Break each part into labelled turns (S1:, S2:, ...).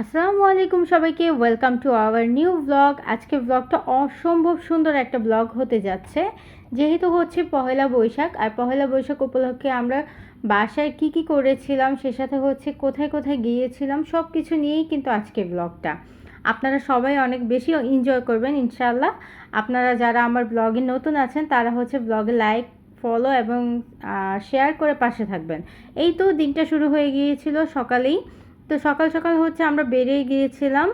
S1: আসসালামু আলাইকুম সবাইকে welcome to our new blog আজকে ব্লগটা অসম্ভব সুন্দর একটা ব্লগ হতে যাচ্ছে। যেহেতু হচ্ছে পহেলা বৈশাখ, আর পহেলা বৈশাখ উপলক্ষে আমরা বাসায় কি কি করেছিলাম, সে সাথে হচ্ছে কোথায় কোথায় গিয়েছিলাম সব কিছু নিয়েই কিন্তু আজকে ব্লগটা আপনারা সবাই অনেক বেশি এনজয় করবেন ইনশাল্লাহ আপনারা যারা আমার ব্লগে নতুন আছেন, তারা হচ্ছে ব্লগে লাইক ফলো এবং শেয়ার করে পাশে থাকবেন। এই তো দিনটা শুরু হয়ে গিয়েছিল সকালেই। তো সকাল সকাল হচ্ছে আমরা বেরিয়ে গিয়েছিলাম।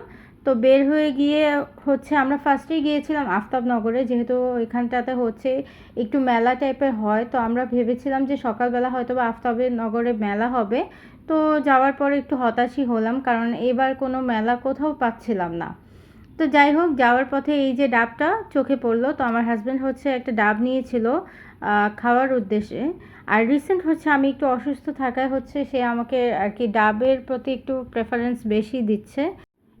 S1: তো বের হয়ে গিয়ে হচ্ছে আমরা ফার্স্টেই গিয়েছিলাম আফতাবনগরে, যেহেতু এখানটাতে হচ্ছে একটু মেলা টাইপের হয়। তো আমরা ভেবেছিলাম যে সকালবেলা হয়তো বা আফতাবের নগরে মেলা হবে। তো যাওয়ার পরে একটু হতাশই হলাম, কারণ এবার কোনো মেলা কোথাও পাচ্ছিলাম না। তো যাই হোক, যাওয়ার পথে এই যে ডাবটা চোখে পড়ল। তো আমার হাজব্যান্ড হচ্ছে একটা ডাব নিয়েছিল। খাওয়ার উদ্দেশ্যে। আর রিসেন্ট হচ্ছে আমি একটু অসুস্থ থাকায় হচ্ছে সে আমাকে আর কি ডাবের প্রতি একটু প্রেফারেন্স বেশি দিচ্ছে।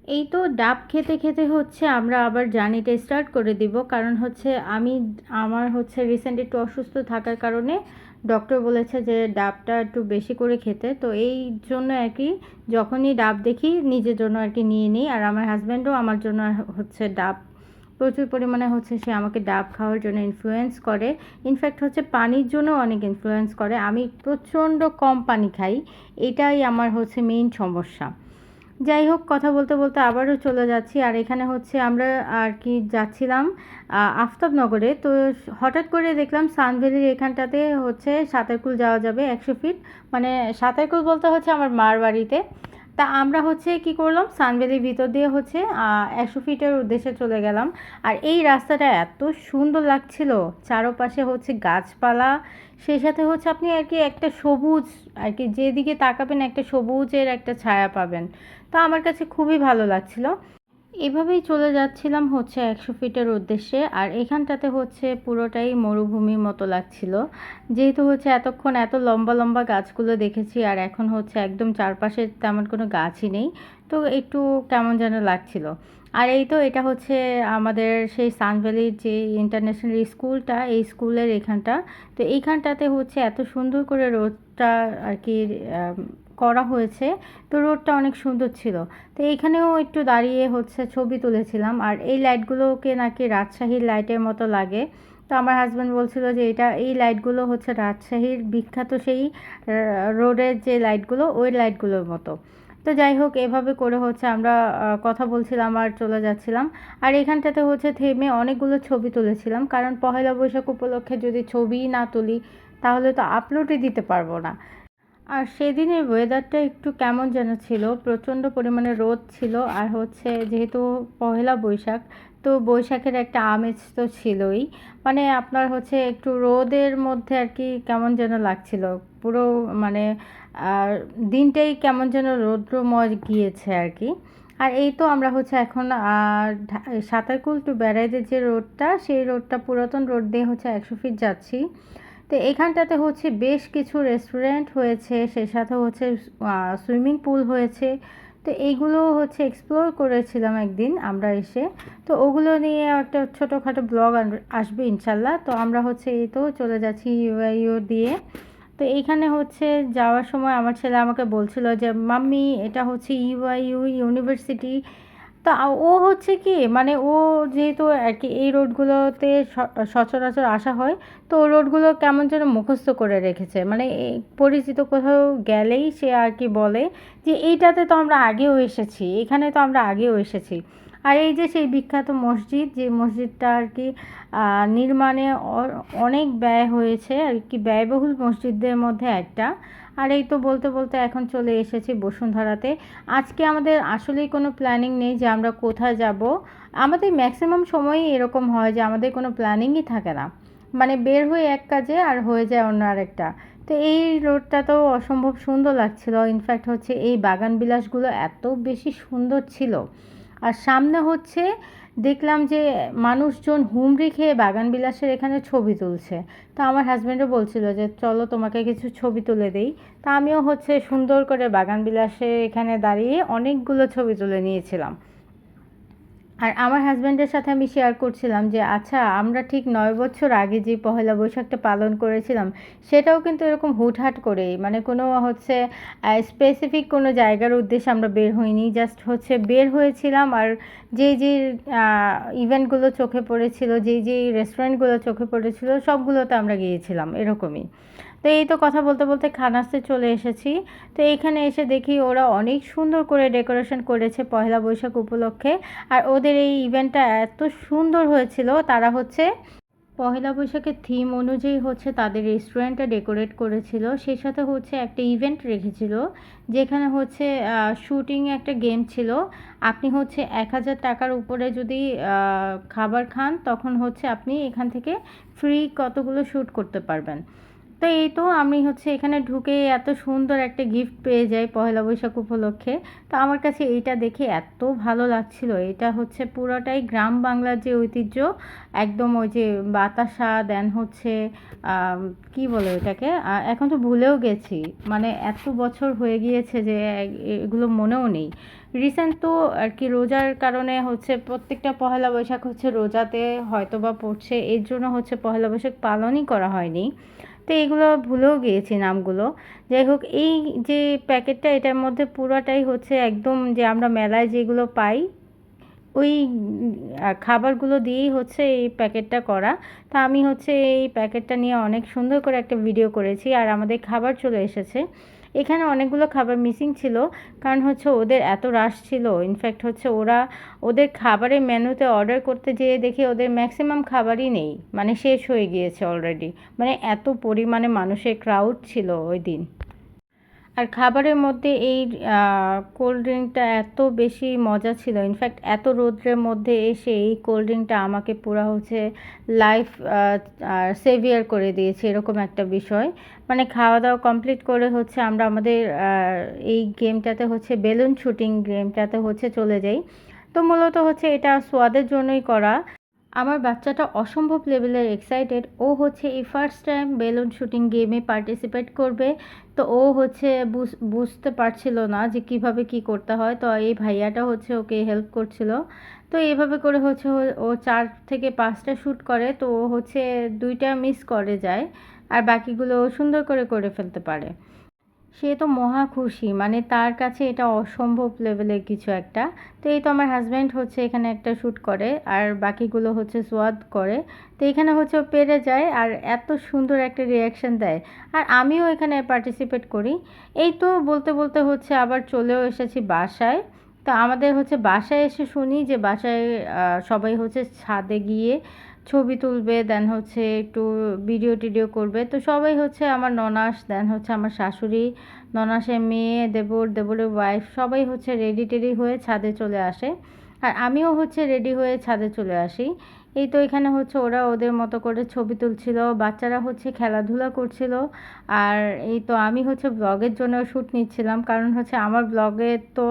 S1: এই তো ডাব খেতে খেতে হচ্ছে আমরা আবার জার্নিটা স্টার্ট করে দিব। কারণ হচ্ছে আমি, আমার হচ্ছে রিসেন্ট একটু অসুস্থ থাকার কারণে ডক্টর বলেছে যে ডাবটা একটু বেশি করে খেতে। তো এই জন্য আর কি যখনই ডাব দেখি নিজের জন্য আর কি নিয়ে নিই। আর আমার হাজব্যান্ডও আমার জন্য হচ্ছে ডাব প্রচুর পরিমাণে হচ্ছে সে আমাকে ডাব খাওয়ার জন্য ইনফ্লুয়েন্স করে। ইনফ্যাক্ট হচ্ছে পানির জন্য অনেক ইনফ্লুয়েন্স করে। আমি প্রচণ্ড কম পানি খাই। এটাই আমার হচ্ছে মেইন সমস্যা। যাই হোক, কথা বলতে বলতে আবারও চলে যাচ্ছি। আর এখানে হচ্ছে আমরা আর কি যাচ্ছিলাম আফতাবনগরে। তো হঠাৎ করে দেখলাম সানভ্যালির এখানটাতে হচ্ছে সাঁতারকুল যাওয়া যাবে একশো ফিট মানে সাঁতারকুল বলতে হচ্ছে আমার মার বাড়িতে। তা আমরা হচ্ছে কি করলাম? সানভ্যালির ভিতর দিয়ে হচ্ছে একশো ফিটের উদ্দেশ্যে চলে গেলাম। আর এই রাস্তাটা এত সুন্দর লাগছিল। চারপাশে হচ্ছে গাছপালা, সেই সাথে হচ্ছে আপনি আর কি একটা সবুজ, আর কি যেদিকে তাকাবেন একটা সবুজের একটা ছায়া পাবেন। তো আমার কাছে খুবই ভালো লাগছিল। এভাবেই চলে যাচ্ছিলাম হচ্ছে একশো ফিটের উদ্দেশ্যে, আর এখানটাতে হচ্ছে পুরোটাই মরুভূমির মতো লাগছিল। যেহেতু হচ্ছে এতক্ষণ এত লম্বা লম্বা গাছগুলো দেখেছি, আর এখন হচ্ছে একদম চারপাশে তেমন কোনো গাছই নেই, তো একটু কেমন যেন লাগছিল। আর এই তো এটা হচ্ছে আমাদের সেই সানভ্যালির যে ইন্টারন্যাশনাল স্কুলটা, এই স্কুলের এখানটা। তো এইখানটাতে হচ্ছে এত সুন্দর করে রোদটা আর কি করা হয়েছে। তো রোডটা অনেক সুন্দর ছিল। তো এইখানেও একটু দাঁড়িয়ে হচ্ছে ছবি তুলেছিলাম। আর এই লাইটগুলোকে নাকি রাজশাহীর লাইটের মতো লাগে। তো আমার হাজব্যান্ড বলছিল যে এটা, এই লাইটগুলো হচ্ছে রাজশাহীর বিখ্যাত সেই রোডের যে লাইটগুলো, ওই লাইটগুলোর মতো। তো যাই হোক, এভাবে করে হচ্ছে আমরা কথা বলছিলাম আর চলে যাচ্ছিলাম। আর এখানটাতে হচ্ছে থেমে অনেকগুলো ছবি তুলেছিলাম। কারণ পহেলা বৈশাখ উপলক্ষে যদি ছবি না তুলি, তাহলে তো আপলোডই দিতে পারব না। আর সেদিনের ওয়েদারটা একটু কেমন যেন ছিল। প্রচণ্ড পরিমাণে রোদ ছিল আর হচ্ছে যেহেতু পহেলা বৈশাখ, তো বৈশাখের একটা আমেজ তো ছিলই। মানে আপনার হচ্ছে একটু রোদের মধ্যে আর কি কেমন যেন লাগছিল। পুরো মানে দিনটাই কেমন যেন রৌদ্রময় গিয়েছে আর কি। আর এই তো আমরা হচ্ছে এখন সাঁতারকুল টু বেড়াইদের যে রোডটা সেই রোডটা পুরাতন রোড দিয়ে হচ্ছে একশো ফিট যাচ্ছি। তো এখানটাতে হচ্ছে বেশ কিছু রেস্টুরেন্ট হয়েছে, সেই সাথে হচ্ছে সুইমিং পুল হয়েছে। তো এইগুলো হচ্ছে এক্সপ্লোর করেছিলাম একদিন আমরা এসে। তো ওগুলো নিয়ে একটা ছোটোখাটো ব্লগ আসবে ইনশাল্লাহ। তো আমরা হচ্ছে এই তো চলে যাচ্ছি ইউআইও দিয়ে। তো এইখানে হচ্ছে যাওয়ার সময় আমার ছেলে আমাকে বলছিল যে, মাম্মি, এটা হচ্ছে ইউআইইউ ইউনিভার্সিটি তা ও হচ্ছে কি মানে ও যেহেতু আর কি এই রোডগুলোতে সচরাচর আসা হয়, তো রোডগুলো কেমন যেন মুখস্থ করে রেখেছে। মানে পরিচিত কোথাও গেলেই সে আর কি বলে যে, এইটাতে তো আমরা আগেও এসেছি, এখানে তো আমরা আগেও এসেছি। আর এই যে সেই বিখ্যাত মসজিদ, যে মসজিদটা আর কি নির্মাণে অনেক ব্যয় হয়েছে, আর কি ব্যয়বহুল মসজিদদের মধ্যে একটা। আর এই তো বলতে বলতে এখন চলে এসেছি বসুন্ধরাতে। আজকে আমাদের আসলেই কোনো প্ল্যানিং নেই যে আমরা কোথায় যাব। আমাদের ম্যাক্সিমাম সময়ই এরকম হয় যে আমাদের কোনো প্ল্যানিংই থাকে না। মানে বের হয়ে এক কাজে আর হয়ে যায় অন্য আরেকটা। তো এই রোডটা তো অসম্ভব সুন্দর লাগছিল। ইনফ্যাক্ট হচ্ছে এই বাগান বিলাসগুলো এত বেশি সুন্দর ছিল। আর সামনে হচ্ছে দেখলাম যে মানুষজন হুমড়ি খেয়ে বাগান বিলাসের এখানে ছবি তুলছে। তো আমার হাজব্যান্ডও বলছিল যে, চলো তোমাকে কিছু ছবি তুলে দেই। তা আমিও হচ্ছে সুন্দর করে বাগান বিলাসে এখানে দাঁড়িয়ে অনেকগুলো ছবি তুলে নিয়েছিলাম। আর আমার হাজব্যান্ডের সাথে আমি শেয়ার করছিলাম যে আচ্ছা আমরা ঠিক নয় বছর আগে যে পহেলা বৈশাখটা পালন করেছিলাম, সেটাও কিন্তু এরকম হুটহাট করেই। মানে কোনো হচ্ছে স্পেসিফিক কোনো জায়গার উদ্দেশ্যে আমরা বের হইনি। জাস্ট হচ্ছে বের হয়েছিলাম আর যেই যে ইভেন্টগুলো চোখে পড়েছিল, যেই যেই রেস্টুরেন্টগুলো চোখে পড়েছিল, সবগুলোতে আমরা গিয়েছিলাম, এরকমই। তো এই তো কথা বলতে বলতে খানাসতে চলে এসেছি। তো এইখানে এসে দেখি ওরা অনেক সুন্দর করে ডেকোরেশন করেছে পয়লা বৈশাখ উপলক্ষে। আর ওদের এই ইভেন্টটা এত সুন্দর হয়েছিল, তারা হচ্ছে পহেলা বৈশাখের থিম অনুযায়ী হচ্ছে তাদের রেস্টুরেন্টটা ডেকোরেট করেছিল। সেই সাথে হচ্ছে একটা ইভেন্ট রেখেছিল, যেখানে হচ্ছে শুটিং একটা গেম ছিল। আপনি হচ্ছে এক হাজার টাকার উপরে যদি খাবার খান, তখন হচ্ছে আপনি এখান থেকে ফ্রি কতগুলো শ্যুট করতে পারবেন। তো এই তো আমি হচ্ছে এখানে ঢুকে এত সুন্দর একটা গিফট পেয়ে যাই পহেলা বৈশাখ উপলক্ষে। তো আমার কাছে এইটা দেখে এত ভালো লাগছিল। এটা হচ্ছে পুরোটাই গ্রাম বাংলার যে ঐতিহ্য, একদম ওই যে বাতাসা দেন হচ্ছে কি বলে ওইটাকে? এখন তো ভুলেও গেছি। মানে এত বছর হয়ে গিয়েছে যে এগুলো মনেও নেই। রিসেন্ট তো আর কি রোজার কারণে হচ্ছে প্রত্যেকটা পহেলা বৈশাখ হচ্ছে রোজাতে হয়তো বা পড়ছে। এর জন্য হচ্ছে পহেলা বৈশাখ পালনই করা হয়নি। তো এইগুলো ভুলেও গিয়েছি নামগুলো। যাই হোক, এই যে প্যাকেটটা, এটার মধ্যে পুরোটাই হচ্ছে একদম যে আমরা মেলায় যেগুলো পাই, ওই খাবারগুলো দিয়েই হচ্ছে এই প্যাকেটটা করা। তা আমি হচ্ছে এই প্যাকেটটা নিয়ে অনেক সুন্দর করে একটা ভিডিও করেছি, আর আমাদের খাবার চলে এসেছে। এখানে অনেকগুলো খাবার মিসিং ছিল, কারণ হচ্ছে ওদের এত রাশ ছিল। ইনফ্যাক্ট হচ্ছে ওরা ওদের খাবারের মেনুতে অর্ডার করতে যেয়ে দেখি ওদের ম্যাক্সিমাম খাবারই নেই। মানে শেষ হয়ে গিয়েছে অলরেডি মানে এত পরিমাণে মানুষের ক্রাউড ছিল ওই দিন। আর খাবারের মধ্যে এই কোল্ড ড্রিঙ্কটা এত বেশি মজা ছিল। ইনফ্যাক্ট এত রৌদ্রের মধ্যে এসে এই কোল্ড ড্রিঙ্কটা আমাকে পুরো হচ্ছে লাইফ সেভিয়ার করে দিয়েছে এরকম একটা বিষয়। মানে খাওয়া দাওয়া কমপ্লিট করে হচ্ছে আমরা আমাদের এই গেমটাতে হচ্ছে বেলুন শুটিং গেমটাতে হচ্ছে চলে যাই। তো মূলত হচ্ছে এটা সোয়াদের জন্যই করা। আমার বাচ্চাটা অসম্ভব লেভেলের এক্সাইটেড ও হচ্ছে এই ফার্স্ট টাইম বেলুন শুটিং গেমে পার্টিসিপেট করবে। তো ও হচ্ছে বুঝতে পারছিল না যে কীভাবে কি করতে হয়। তো এই ভাইয়াটা হচ্ছে ওকে হেল্প করছিল। তো এইভাবে করে হচ্ছে ও চার থেকে পাঁচটা শ্যুট করে। তো ও হচ্ছে দুইটা মিস করে যায়। আর বাকিগুলো সুন্দর করে করে ফেলতে পারে। সে তো মহা খুশি মানে তার কাছে এটা অসম্ভব লেভেলের কিছু একটা। তো এই তো আমার হাজব্যান্ড হচ্ছে এখানে একটা শ্যুট করে, আর বাকিগুলো হচ্ছে সোয়াদ করে। তো এখানে হচ্ছে ও পেরে যায় আর এত সুন্দর একটা রিয়াকশান দেয়। আর আমিও এখানে পার্টিসিপেট করি। এই তো বলতে বলতে হচ্ছে আবার চলেও এসেছি বাসায়। তো আমাদের হচ্ছে বাসায় এসে শুনি যে বাসায় সবাই হচ্ছে ছাদে গিয়ে ছবি তুলবে দেন হচ্ছে একটু ভিডিও টিডিও করবে। তো সবাই হচ্ছে আমার ননাস দেন হচ্ছে আমার শাশুড়ি, ননাসের মেয়ে, দেবর, দেবরের ওয়াইফ সবাই হচ্ছে রেডি টেডি হয়ে ছাদে চলে আসে। আর আমিও হচ্ছে রেডি হয়ে ছাদে চলে আসি। এই তো এখানে হচ্ছে ওরা ওদের মতো করে ছবি তুলছিল, বাচ্চারা হচ্ছে খেলাধুলা করছিল। আর এই তো আমি হচ্ছে ব্লগের জন্য শ্যুট নিচ্ছিলাম, কারণ হচ্ছে আমার ব্লগে তো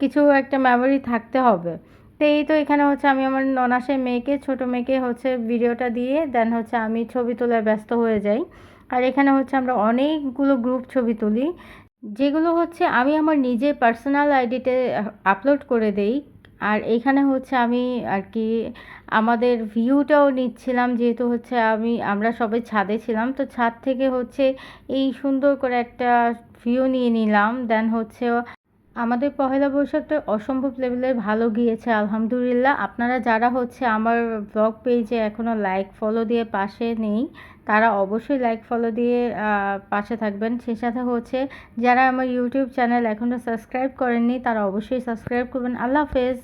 S1: কিছু একটা মেমোরি থাকতে হবে। তো এই তো এখানে হচ্ছে আমি আমার ননাসের মেয়েকে, ছোট মেয়েকে হচ্ছে ভিডিওটা দিয়ে দেন হচ্ছে আমি ছবি তোলায় ব্যস্ত হয়ে যাই। আর এখানে হচ্ছে আমরা অনেকগুলো গ্রুপ ছবি তুলি, যেগুলো হচ্ছে আমি আমার নিজের পার্সোনাল আইডিতে আপলোড করে দেই। আর এইখানে হচ্ছে আমি আর কি আমাদের ভিউটাও নিচ্ছিলাম, যেহেতু হচ্ছে আমি, আমরা সবাই ছাদে ছিলাম, তো ছাদ থেকে হচ্ছে এই সুন্দর করে একটা ভিউ নিয়ে নিলাম। দেন হচ্ছে আমাদের পহেলা বৈশাখটা অসম্ভব লেভেলের ভালো গিয়েছে, আলহামদুলিল্লাহ। আপনারা যারা হচ্ছে আমার ব্লগ পেজে এখনও লাইক ফলো দিয়ে পাশে নেই, তারা অবশ্যই লাইক ফলো দিয়ে পাশে থাকবেন। সে সাথে হচ্ছে যারা আমার ইউটিউব চ্যানেল এখনও সাবস্ক্রাইব করেননি, তারা অবশ্যই সাবস্ক্রাইব করবেন। আল্লাহ হাফেজ।